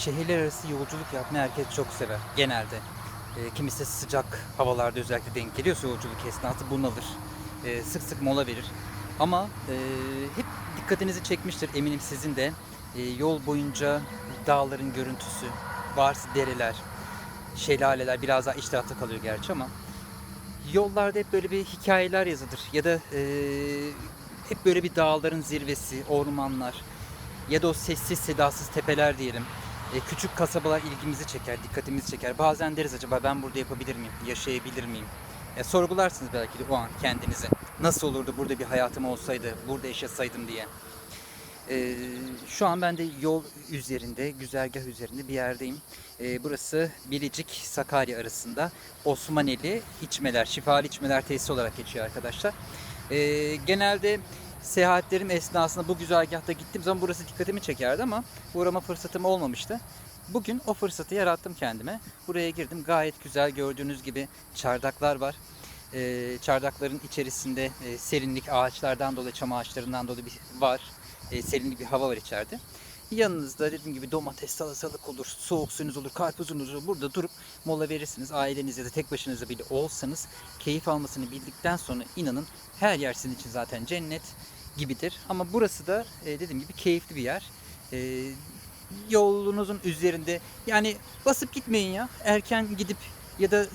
şehirler arası yolculuk yapmayı herkes çok sever genelde. E, kimisi sıcak havalarda özellikle denk geliyorsa yolculuk esnası bunalır. E, sık sık mola verir. Ama e, hep dikkatinizi çekmiştir eminim sizin de. E, yol boyunca dağların görüntüsü, varsa dereler, şelaleler biraz daha iç tarafta kalıyor gerçi ama yollarda hep böyle bir hikayeler yazılır ya da e, hep böyle bir dağların zirvesi, ormanlar ya da o sessiz sedasız tepeler diyelim. E, küçük kasabalar ilgimizi çeker, dikkatimizi çeker. Bazen deriz acaba ben burada yapabilir miyim, yaşayabilir miyim? E, sorgularsınız belki de o an kendinize. Nasıl olurdu burada bir hayatım olsaydı, burada yaşasaydım diye. E, şu an ben de yol üzerinde, güzergah üzerinde bir yerdeyim. E, burası Bilecik Sakarya arasında Osmaneli içmeler, şifalı içmeler tesisi olarak geçiyor arkadaşlar. E, genelde seyahatlerim esnasında bu güzergahta gittiğim zaman burası dikkatimi çekerdi ama uğrama fırsatım olmamıştı. Bugün o fırsatı yarattım kendime. Buraya girdim. Gayet güzel gördüğünüz gibi çardaklar var. E, çardakların içerisinde e, serinlik ağaçlardan dolayı, çam ağaçlarından dolayı bir var. E, serinlik bir hava var içeride. Yanınızda dediğim gibi domates, salatalık olur, soğuk suyunuz olur, karpuzunuz olur. Burada durup mola verirsiniz. Ailenizle de tek başınıza bile olsanız keyif almasını bildikten sonra inanın her yer sizin için zaten cennet gibidir. Ama burası da e, dediğim gibi keyifli bir yer. E, yolunuzun üzerinde yani basıp gitmeyin ya. Erken gidip ya da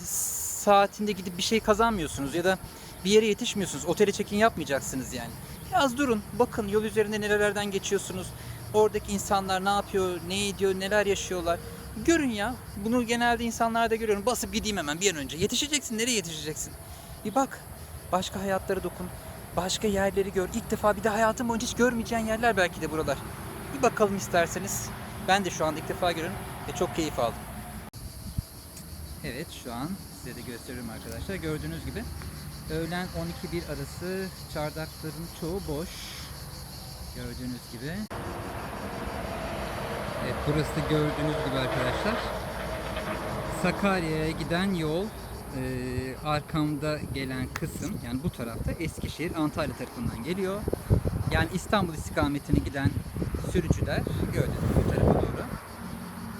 saatinde gidip bir şey kazanmıyorsunuz ya da bir yere yetişmiyorsunuz. Otele check-in yapmayacaksınız yani. Biraz durun, bakın yol üzerinde nerelerden geçiyorsunuz. Oradaki insanlar ne yapıyor, ne ediyor, neler yaşıyorlar. Görün ya. Bunu genelde insanlarda görüyorum. Basıp gideyim hemen bir an önce. Yetişeceksin. Nereye yetişeceksin? Bir bak. Başka hayatlara dokun. Başka yerleri gör. İlk defa bir de hayatın boyunca hiç görmeyeceğin yerler belki de buralar. Bir bakalım isterseniz. Ben de şu anda ilk defa görüyorum ve çok keyif aldım. Evet şu an size de gösteriyorum arkadaşlar. Gördüğünüz gibi öğlen 12-1 arası çardakların çoğu boş. Gördüğünüz gibi. Evet burası da gördüğünüz gibi arkadaşlar. Sakarya'ya giden yol e, arkamda gelen kısım yani bu tarafta Eskişehir Antalya tarafından geliyor. Yani İstanbul istikametine giden sürücüler gördüğünüz bu tarafa doğru.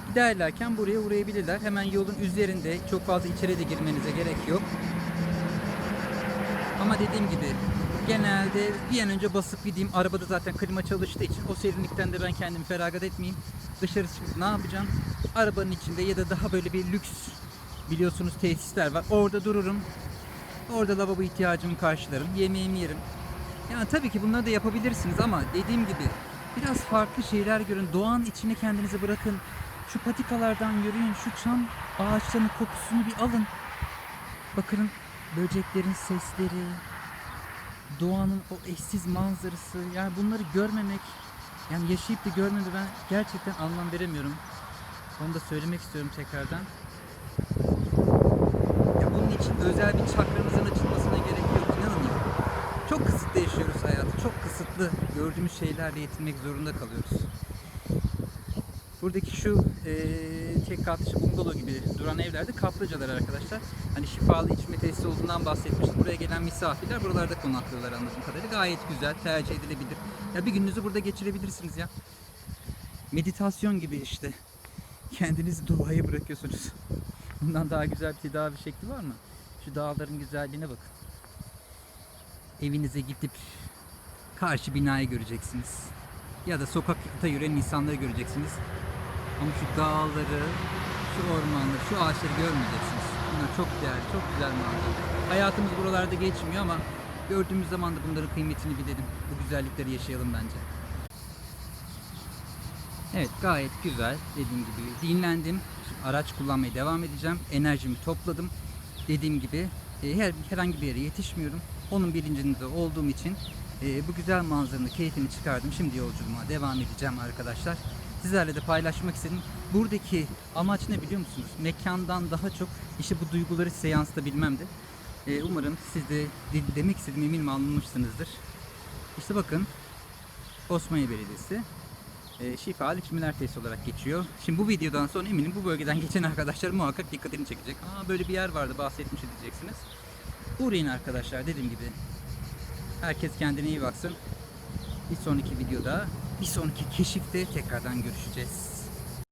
Giderlerken buraya uğrayabilirler. Hemen yolun üzerinde çok fazla içeri de girmenize gerek yok. Ama dediğim gibi genelde bir an önce basıp gideyim. Arabada zaten klima çalıştığı için o serinlikten de ben kendimi feragat etmeyeyim. Dışarı çıkıp ne yapacağım? Arabanın içinde ya da daha böyle bir lüks biliyorsunuz tesisler var. Orada dururum. Orada lavabo ihtiyacımı karşılarım. Yemeğimi yerim. Yani tabii ki bunları da yapabilirsiniz ama dediğim gibi biraz farklı şeyler görün. Doğanın içine kendinizi bırakın. Şu patikalardan yürüyün. Şu çam ağaçlarının kokusunu bir alın. Bakın böceklerin sesleri, doğanın o eşsiz manzarası. Yani bunları görmemek, yani yaşayıp da görmemek ben gerçekten anlam veremiyorum. Onu da söylemek istiyorum tekrardan. Özel bir çakramızın açılmasına gerek yok. İnanın ya. Çok kısıtlı yaşıyoruz hayatı. Çok kısıtlı gördüğümüz şeylerle yetinmek zorunda kalıyoruz. Buradaki şu eee tek katlı işte gibi duran evlerde kaplıcalar arkadaşlar. Hani şifalı içme tesisi olduğundan bahsetmiştim. Buraya gelen misafirler buralarda konaklıyorlar anladığım kadarıyla. Gayet güzel, tercih edilebilir. Ya bir gününüzü burada geçirebilirsiniz ya. Meditasyon gibi işte. Kendinizi doğaya bırakıyorsunuz. Bundan daha güzel bir tedavi şekli var mı? Şu dağların güzelliğine bakın. Evinize gidip karşı binayı göreceksiniz. Ya da sokakta yürüyen insanları göreceksiniz. Ama şu dağları, şu ormanları, şu ağaçları görmeyeceksiniz. Bunlar çok değerli, çok güzel manzara. Hayatımız buralarda geçmiyor ama gördüğümüz zaman da bunların kıymetini bilelim. Bu güzellikleri yaşayalım bence. Evet gayet güzel dediğim gibi dinlendim. Araç kullanmaya devam edeceğim. Enerjimi topladım. Dediğim gibi e, her, herhangi bir yere yetişmiyorum. Onun bilincinde olduğum için e, bu güzel manzaranın keyfini çıkardım. Şimdi yolculuğuma devam edeceğim arkadaşlar. Sizlerle de paylaşmak istedim. Buradaki amaç ne biliyor musunuz? Mekandan daha çok işte bu duyguları size yansıtabilmemdi. E, umarım siz de de- demek istediğim eminim anlamışsınızdır. İşte bakın Osmaniye Belediyesi şifalı içmeler tesisi olarak geçiyor. Şimdi bu videodan sonra eminim bu bölgeden geçen arkadaşlar muhakkak dikkatini çekecek. Aa böyle bir yer vardı bahsetmiş diyeceksiniz. Uğrayın arkadaşlar dediğim gibi. Herkes kendine iyi baksın. Bir sonraki videoda, bir sonraki keşifte tekrardan görüşeceğiz.